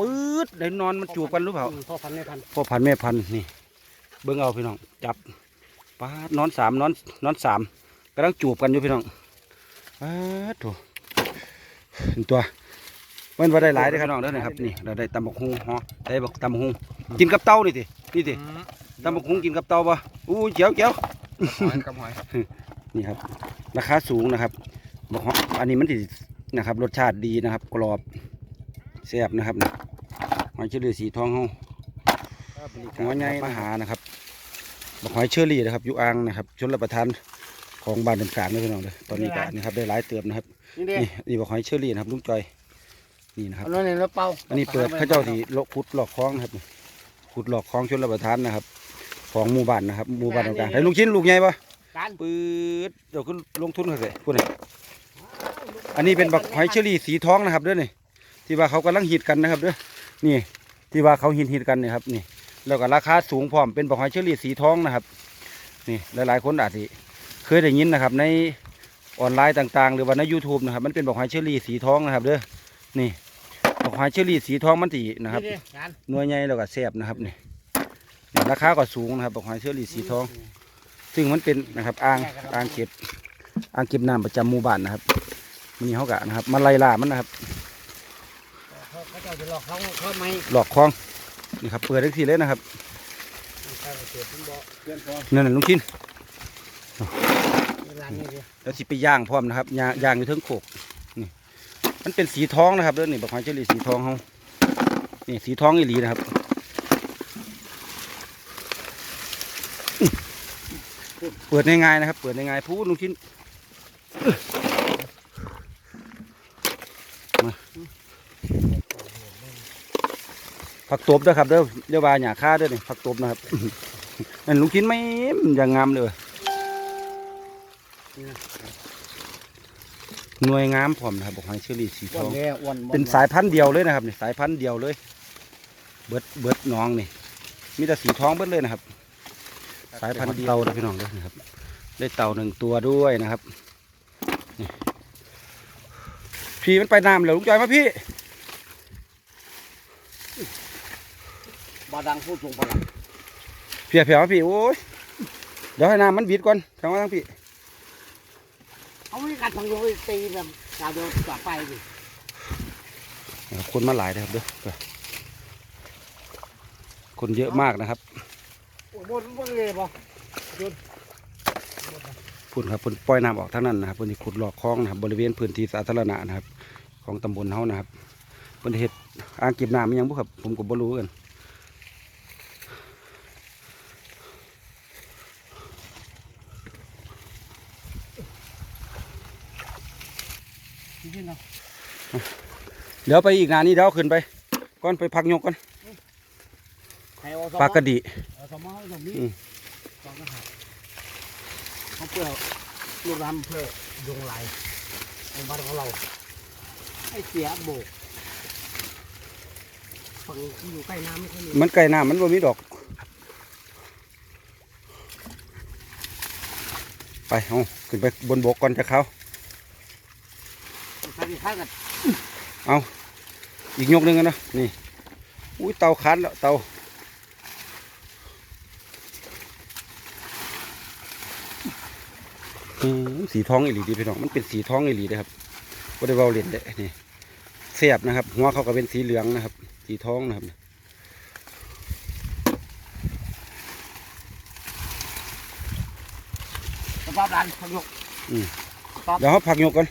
ปื๊ดได้นอนมันจูบกันหรือเปล่าพ่อพันธุ์ไม่พันธุ์พ่อพันธุ์แม่พันธุ์นี่ เบิ่งเอาพี่น้อง จับป้าดนอนสามนอนนอนสามกำลังจูบกันอยู่พี่น้องป้าดโถเห็นตัวมันว่าได้หลายเด้อครับน้องเด้อนะครับนี่เราได้ตำบักฮุงฮอได้บักตำบักฮุงกินกับเต้านี่ตินี่ติตำบักฮุงกินกับเต้าปะอู้เจียวเจียวหอยกับหอยนี่ครับ ราคาสูงนะครับบักฮออันนี้มันตินะครับ รสชาติดีนะครับ กรอบแซ่บนะครับนะห อยเชอรี่สีทองเฮาหัวใหญ่มาหานะครับบักหอยเชอรี่นะครับอยู่อ่างนะครับชนรับประทานของบ้านเดินกลางนี่พี่น้องเลยตอนนี้ก็นี่ครับได้หลายเติมนะครับนี่เด้นี่นี่บักหอยเชอรี่นะครับลุงจอยนี่นะครับเอาโน่นนี่แล้วเป่าอันนี้เปิดเข้าเจ้าที่โลกขุดหลอกคลองนะครับนี่ขุดหลอกคลองชนรับประทานนะครับ ของหมู่บ้านนะครับหมู่บ้านต่างๆให้ลูกชิ้นลูกใหญ่ปะการปืดเดี๋ยวขึ้นลงทุนกันเลยพูดเลยอันนี้เป็นบักหอยเชอรี่สีทองนะครับเด้อนี่ที่ว่าเขากำลังฮิตกันนะครับเด้อ นี่ ที่ว่าเขาฮิตฮิตกันนี่ครับนี่ แล้วก็ราคาสูงพร้อมเป็นบักหอยเชอรี่สีทองนะครับ นี่หลายๆคนอาจจะเคยได้ยินนะครับ ในออนไลน์ต่างๆ หรือว่าใน YouTube นะครับ มันเป็นบักหอยเชอรี่สีทองนะครับเด้อนี่บักหอยเชอรี่สีทองมันตีนะครับนี่เด้การหน่วยใหญ่แล้วก็แซบนะครับนี่ราคาก็สูงนะครับบักหอยเชอรี่สีทอง ซึ่งมันเป็นนะครับอ่างอ่างเก็บอ่างเก็บน้ำประจำหมู่บ้านนะครับมีเขากะนะครับมาไล่ล่ามันนะครับ เขาเขาเจ้าจะหลอกเขาเขาไม่หลอกคลองนี่ครับเปิดได้ทีเลยนะครับเขาเกิดเป็นบ่เพื่อนพอนั่นน่ะลุงชินเวลานี้เด้แล้วสิไปย่างพร้อมนะครับย่างย่างอยู่เทิงโขกนี่มันเป็นสีทองนะครับเด้อนี่บักหอยเชอรี่สีทองเขานี่สีทองอีหลีนะครับอื้อเปิดง่ายๆนะครับ เปิดง่ายๆพูดลุงชินมา ผักตบเด้อครับเด้อเดี๋ยวว่าหยาค่าเด้อนี่ผักตบนะครับนั่นลุงชินไม่อย่างงามเลยหน่วยงามพร้อมนะครับบอกหอยเชอรี่สีทอ้วอนงแน่อ้วนบ่เป็นสายพันธุ์เดียวเลยนะครับนี่สายพันธุ์เดียวเลย เบิดเบิดหน้องนี่มีแต่สีทองเบิดเลยนะครับ สายพันธุ์เต่าเลยพี่น้องเลยนะครับ ได้เต่าหนึ่งตัวด้วยนะครับนี่พี่มันไปน้ำแล้วลุงจอยมาพี่าดังพูดตรงบาดังเพียเพียมาพี่ โอ้ย เดี๋ยวให้น้ำมันบิดก่อนทางว่าทางพี่เขาไม่กัดทางโยนตีแบบกาเดียวกลับไปดินะครับคนมาหลายนะครับเด้อไปคนเยอะมากนะครับโอ้บนบนเลยบ่พุ่นครับพุ่นปล่อยน้ำออกทั้งนั้นนะครับพุ่นที่ขุดหลอกคลองนะครับบริเวณพื้นที่สาธารณะนะครับ ของตำบลเฮานะครับเพิ่นเฮ็ดอ่างเก็บน้ำอิหยังบ่ครับผมก็บ่รู้กัน นี่เนาะ เดี๋ยวไปอีกหนานี้เดี๋ยวเอาขึ้นไปก่อนไปพักยกก่อนให้อสมปลากระดีอสมเขาตรงนี้อืมสองกระหักเขาเพื่อลูกรำเพื่อดวงไหลในบ้านของเรา ให้เสียโบกฝั่งที่อยู่ใกล้น้ำไม่ค่อยมีมันไก่น้ำมันบ่มีดอก ไปเอาขึ้นไปบนบกก่อนจะเข้าใครมีข้าวกัน อีกยกหนึงกันนะนี่อุ้ยเตาคันแล้วเตาอืมสีทองอีหลีดีพี่น้องมันเป็นสีทองอีหลีเลยครับบ่ได้เบาเล่นเด้นี่เสียบนะครับ หัวเขาก็เป็นสีเหลืองนะครับ สีทองนะครับสภาพร้านพักยกเดี๋ยวเขาผักยกก่อน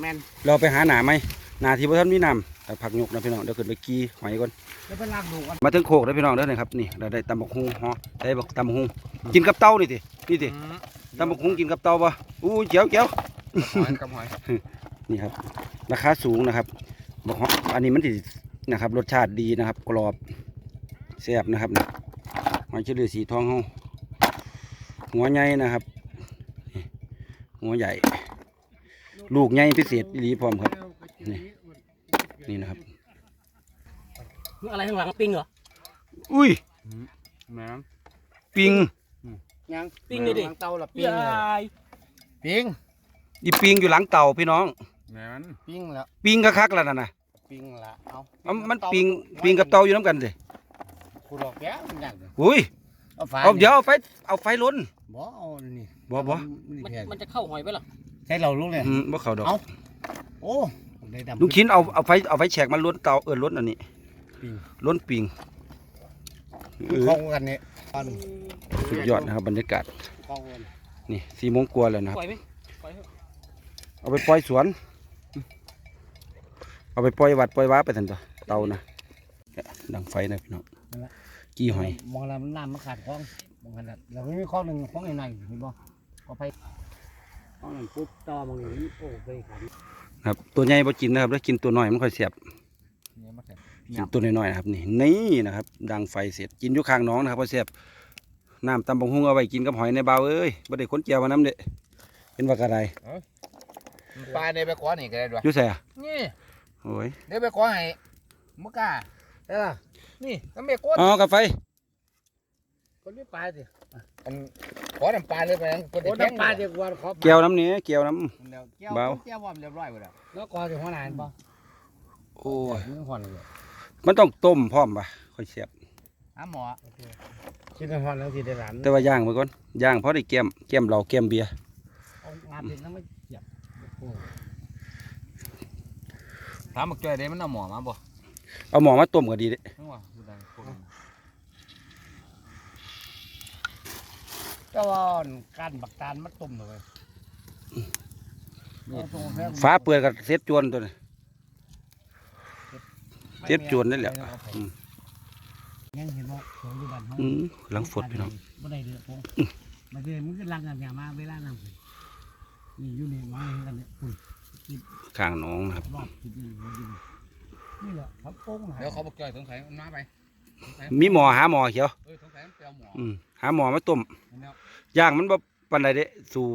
แมนเราไปหาหนาไหมหนาที่พ่ท่านมีน้ำแต่ ผักยกนะพี่น้องเดี๋ยวขึ้นไปกี้หอยก่อนแล้วไปลากดูกันมาถึงโคกแล้วพี่น้องเด้อนะครับนี่เราได้ตำบักฮุงฮอได้บักตำบักฮุงกินกับเต้านี่ตินี่ติตำบักฮุงกินกับเต้าปะอู้เจียวเจียวหอยกับหอยนี่ครับราคาสูงนะครับบักฮออันนี้มันตินะครับ รสชาติดีนะครับ กรอบแซ่บนะครับนะหอยเชอรี่สีทองเฮาหัวใหญ่นะครับนี่หัวใหญ่ ลูกใหญ่พิเศษอีหลีพร้อมครับนี่ นี่นะครับ อะไรข้างหลังปิ้งเหรออุ้ยแม่นปิงยังปิ้งเลยดิเตาละปิ้งเลยปิ้งอีปิงอยู่หลังเต่าพี่น้องแม่นปิ้งแล้วปิงคักๆแล้วนั่นนะปิงละเอาเอามันปิงปิงกับเตาอยู่น้ำกันสิคุณดอกแก้วมันยากเลยอุ้ยเอาฝาเอาเดี๋ยวเอาไฟเอาไฟล้นบ่เอานี่บ่บ่นี่มันแค่มันจะเข้าหอยไหมล่ะใช้เราลูกเลยอืมบ่เข้าดอกเอาโอ้ได้ดำลุงชิ้นเอาเอาไฟเอาไฟแฉกมาล้นเตาเออล้นอันนี้ปิงล้นปิงเออคล้องกันเนี่ยตอนสุดยอดนะครับบรรยากาศคล้องกันนี่สี่โมงกว่าแล้วนะครับ ปล่อยไหมปล่อยเถอะเอาไปปล่อยสวน เอาไปปล่อยวัดปล่อยว้าไปทันตัวเตานะดังไฟนะพี่น้องกี่หอยมองแล้วมันน้ำมันขาดคล้องมองกันแล้วแล้วมันมีคล้องหนึ่งคล้องในในเห็นบ่ก็ไปคล้องหนึ่งปุ๊บต่อมองอย่างนี้โอ้เคยขัน ครับ ตัวใหญ่บ่กินนะครับแล้วกินตัวน้อยมันค่อยเสียบเนี่ยมาแข่งกินตัวน้อยๆนะครับนี่นี่นะครับ ดังไฟเสร็จกินอยู่ข้างหน้องนะครับพอเสียบน้ำตำบักหุ่งเอาไว้กินกับหอยในเบาเอ้ยบ่ได้คนเจียวมาน้ำเด้เป็นว่ากระไรปลาเดี๋ยวไปขอนี่ก็ได้ด้วยอยู่ใส่อะนี่โอ้ยเดี๋ยวไปขอให้มุกล้าได้ล่ะนี่น้ำเมกดอ๋อกับไฟคนไม่ปลาสิอันข อน้ำปลาเลยไปยังคนโอ้เด็กน้ำปลาเดียวกันขอเกี่ยวน้ำนี้เกี่ยวน้เดี๋ยวแก้วเบาแก้ววอมเรียบร้อยหมดแล้วแล้วก็จะหัวหนานป่ะำโอ้ยนี่หัวเลยมันต้องต้มพร้อมปะค่อยเสียบหาหมอคิดเป็นหัวแล้วที่ได้หลานแต่ว่าย่างไปก่อนย่างเพราะได้แก้มแก้มเราแก้มเบียร์เอางานเป็นน้ำไม่เจ็บโอ้ถามบักจ้อยได้มันเอาหมอมาบ่เอาหมอมาต้มก็ดีเด้ นึกว่าคือดังคน ก็ว่าการบักตาลมัดตุ่มเลยเอาตรงแค่ฟ้าเปื่อยกับเซ็ตจวนตัวนี้เจ็บจวนนั่นแหละอืมยังเห็นว่าสวยอยู่บ้านเขาอืมหลังฝดพี่น้องบ่ได้เดือดพงมาเดือมันก็ลังกันอย่ามาเวลาน้ำขึ้นนี่อยู่นี่มาเห็นกันเนี่ยคุณข้างหน้องนะครับรอบคิดนี่อยู่นี่นี่แหละเขาโป้งหาเดี๋ยวเขาบักจ้อยสงสัยมันมาไปสงสัย มีหมอหาหมอเขียวเออสงสัยมันไปเอาหมออืมหาหมอมาต้มแล้วย่างมันบ่ปานใดเด้สู่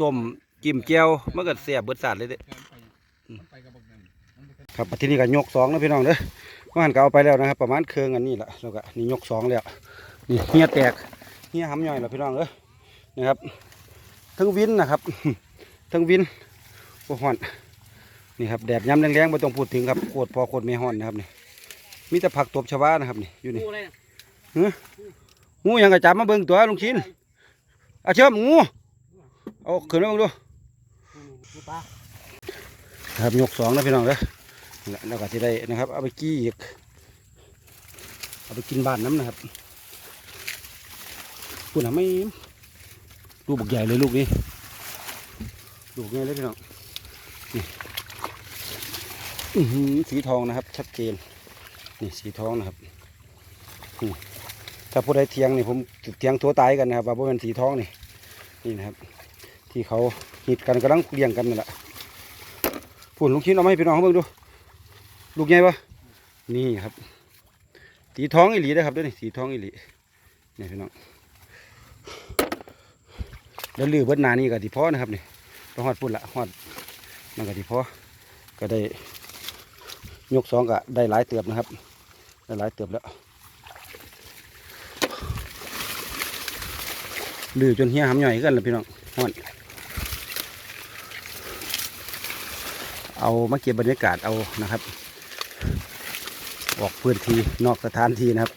ต้มจิ้มแก้วมันก็เสียบเบิดสาดเลยเด้เดินไปมันไปกับบักนั่นมันไปกับครับทีนี้ก็ยกสองนะพี่น้องเด้อว่าหันก็เอาไปแล้วนะครับ ประมาณเครื่องอันนี้แหละแล้วก็นี่ยกสองแล้วนี่เฮียแตกเฮียหำย่อยแล้วพี่น้องเอ้ยนะครับทั้งวินนะครับทั้งวินโอ้ฮ้อนนี่ครับแดดย้ำแรงๆไม่ต้องพูดถึงครับโคตรพอโคตรไม่ฮ้อนนะครับนี่ มีแต่ผักตบชาวานะครับนี่อยู่นี่งูอะไรน่ะงูยังกระจับมาเบิ่งตัวลุงชินเอาเชื่อมงูเอาขึ้นมาเบิ่งดูดูปลาครับยกสองนะพี่น้องเด้อนั่นแหละแล้วก็จะได้นะครับ เอาไปกี้อีกเอาไปกินบ้านน้ำนะครับพูดนะไม่ลูกบักใหญ่เลยลูกนี้ลูกใหญ่เลยพี่น้องนี่อื้อหือสีทองนะครับ ชัดเจน นี่สีทองนะครับถ้าผู้ใดเทียงนี่ผมเทียงตัวตายกันนะครับว่าเป็นสีทองนี่นี่นะครับ ที่เขาหิดกันกำลังเลี้ยงกันนั่นแหละผุนลูกชิ้นเอามาให้พี่น้องเขาเบิ่งดู ลูกใหญ่ปะนี่ครับ สีทองอีหลีนะครับด้วยนี่สีทองอีหลีนี่พี่น้องแล้วลือเบิดนานี่ก็ที่พอนะครับนี่ไปหอดปุ่นละหอดนั่นก็ที่พอก็ได้ ยกสองก็ได้หลายเติบนะครับได้หลายเติบแล้วลือจนเฮียหำย่อยกันแล้วพี่น้องหอดเอามาเก็บบรรยากาศเอานะครับ ออกพื้นที่นอกสถานที่นะครับ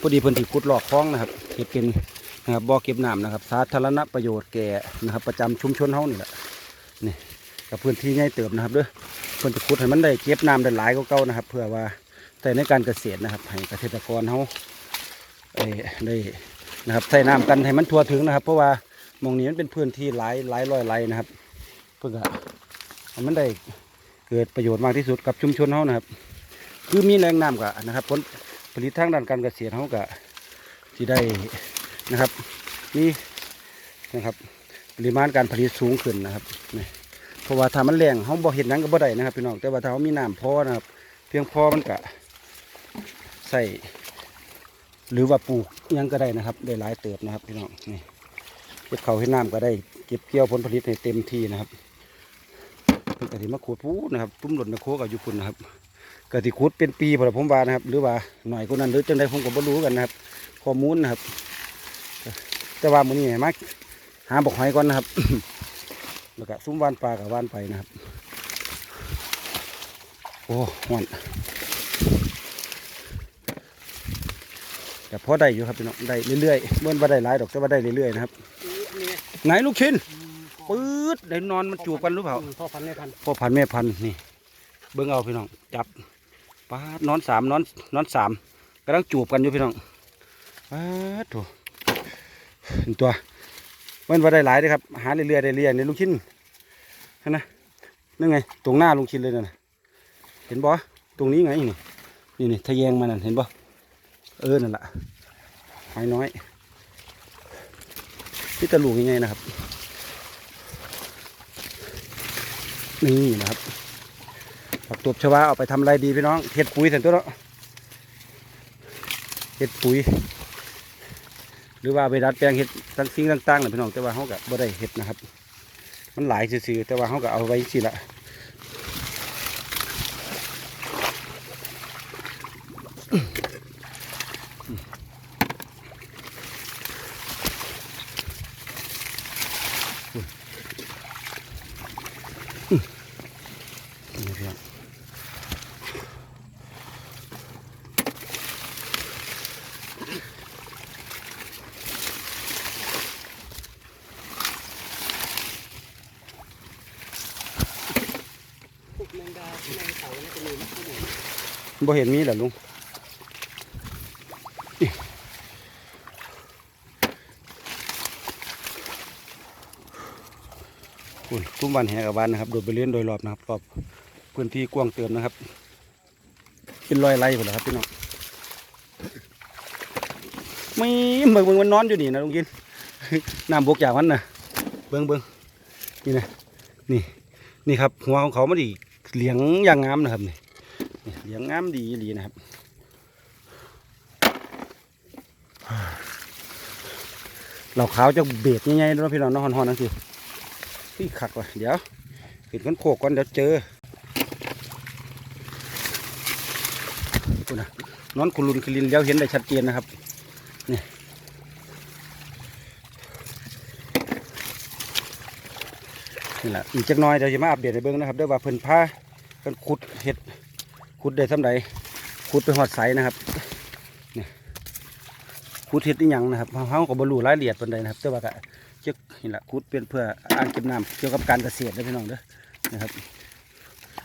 พอดีพื้นที่ขุดหลอกคล้องนะครับเก็บเป็นนะครับบ่อเก็บน้ำนะครับ สาธารณประโยชน์แก่นะครับ ประจำชุมชนเฮานี่แหละนี่กับพื้นที่ใหญ่เติบนะครับเด้อ พิ่นจะขุดให้มันได้เก็บน้ำได้หลายกว่าเก่านะครับ เพื่อว่าแต่ในการเกษตรนะครับ ให้เกษตรกรเฮาได้นะครับใส่น้ำกันให้มันทั่วถึงนะครับ เพราะว่ามองนี้มันเป็นพื้นที่หลายหลายร้อยไร่นะครับ เพื่อให้มันได้เกิดประโยชน์มากที่สุดกับชุมชนเฮานะครับ คือมีแรงน้ำกะนะครับผลผลิตทางด้านการเกษตรเฮากะที่ได้นะครับนี่นะครับปริมาณการผลิตสูงขึ้นนะครับนี่ เพราะว่าถ้ามันแรงเฮาบ่เห็นนั้นก็บ่ได้นะครับพี่น้องแต่ว่าถ้าเฮามีน้ำพอนะครับ เพียงพอมันกะใส่หรือว่าปลูกยังก็ได้นะครับ ได้หลายเติบนะครับพี่น้องนี่เก็บเขาให้น้ำก็ได้ เก็บเกี่ยวผลผลิตให้เต็มที่นะครับเพิ่นกะทิมาขูดพูนะครับตุ้มหล่นมาโคกับยุพุ่นนะครับกะทิขูดเป็นปีพอละผมว่านะครับ หรือว่าหน่อยกว่านั้นหรือจังใดผมก็บ่รู้กันนะครับข้อมูลนะครับ แต่ว่ามื้อนี้ให้มาหาบอกหอยก่อนนะครับ แล้วก็ซุ้มวานปลากับวานไปนะครับ โอ้ห่อนแต่พอได้อยู่ครับพี่น้องได้เรื่อยๆเมื่อว่าได้หลายดอกแต่ว่าได้เรื่อยๆนะครับนี่ไหนลูกชิ้นปื๊ดได้นอนมันจูบกันหรือเปล่าพ่อพันธุ์แม่พันธุ์พ่อพันธุ์แม่พันธุ์นี่ เบิ่งเอาพี่น้องจับป้าดนอนสามนอนนอนสามกำลังจูบกันอยู่พี่น้องป้าดโถเห็นตัว มันว่าได้หลายเลยครับ หาเรื่อยๆได้เรื่อยๆในลูกชิ้นเห็นนะนั่นไง ตรงหน้าลูกชิ้นเลยนะเห็นบ่ตรงนี้ไงนี่นี่นี่ทะแยงมานั่นเห็นบ่เออนั่นแหละหายน้อยที่ตะลูกยังไงนะครับ นี่นะครับผักตบชวาเอาไปทำอะไรดีพี่น้องเห็ดปุ๋ยเสันตัวเนาะเห็ดปุ๋ย หรือว่าไปดัดแปลงเห็ดตั้งสิ่งต่างๆเลยพี่น้องแต่ว่าเขาก็บ่ได้เห็ดนะครับ มันหลายซื่อๆแต่ว่าเขาก็เอาไว้สิละ นี่พี่น้อง พวกแมงดาแมงเต่าเนี่ยจะมีนะที่นี่ บ่เห็นมีเหรอลุงคุณทุ่มวันแหกับบ้านนะครับ โดยไปเลี้ยนโดยรอบนะครับรอบพื้นที่กว้างเติมนะครับ เป็นรอยไร่หมดแล้วครับพี่น้องไม่เบิ่งเบิ่งมันนอนอยู่นี่นะลุงกินน้ำบกจากมันนะเบิ่งเบิ่งนี่นะนี่นี่ครับหัวของเขามันดีเหลียงอย่างงามนะครับนี่นี่ เลี้ยงงามดีอีหลีนะครับเราขาวจะเบ็ดง่ายๆเนาะพี่น้องนาะฮอนๆนั่นสิพี่ขักว่ะเดี๋ยวปิดกันโคกก่อนเดี๋ยวเจอคุณนะนอนคุลุนคลินแล้วเห็นได้ชัดเจนนะครับนี่นี่แหละอีกจักน้อยเดี๋ยวจะมาอัปเดตให้เบิ่งนะครับดี๋ยว่าเพิ่นพาเพิ่นขุดเห็ด ขุดได้สำใดขุดไปหอดใสนะครับนี่ขุดเห็ดอีหยังนะครับเขาก็บรรลุรายละเอียดปานใดนะครับ แต่ว่าก็เจ้านี่แหละขุดเป็นเพื่ออ่างเก็บน้ำเกี่ยวกับการเกษตรนะพี่น้องเด้อนะครับ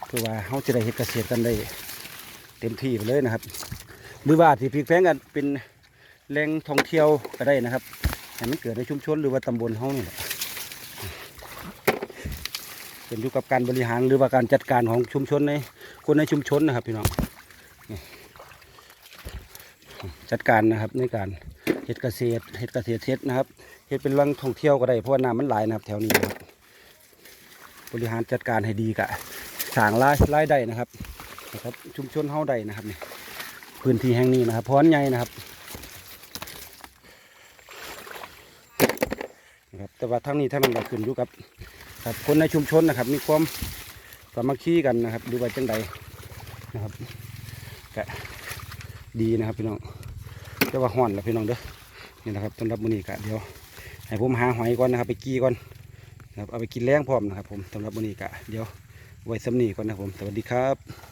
เพื่อว่าเขาจะได้เห็ดเกษตรกันได้เต็มที่ไปเลยนะครับหรือว่าที่พลิกแพงกันเป็นแหล่งท่องเที่ยวก็ได้นะครับให้มันเกิดในชุมชนหรือว่าตำบลเขานี่แหละเป็นอยู่กับการบริหารหรือว่าการจัดการของชุมชนใน คนในชุมชนนะครับพี่น้องจัดการนะครับในการเฮ็ดเกษตรเฮ็ดเกษตรเฮ็ดนะครับเฮ็ดเป็นแหล่งท่องเที่ยวก็ได้เพราะว่าน้ำมันหลายนะครับ แถวนี้นะครับบริหารจัดการให้ดีกะสางรายรายได้นะครับนะครับ ชุมชนเฮาได้นะครับนี่พื้นที่แห่งนี้นะครับพร้อนใหญ่นะครับนะครับ แต่ว่าทั้งนี้ทั้งนั้นก็ขึ้นอยู่กับกับคนในชุมชนนะครับ มีความามัคคีกันนะครับดูว่าจังใดนะครับก็ดีนะครับพี่น้องจะว่าห่อนแล้วพี่น้องเด้อนี่นะครับสำหรับมื้อนี้กะเดี๋ยวให้ผมหาหอยก่อนนะครับ ไปกี้ก่อนนะครับเอาไปกินแรงพร้อมนะครับ ผมสำหรับมื้อนี้กะเดี๋ยวไว้สำนีก่อนนะครับผม สวัสดีครับ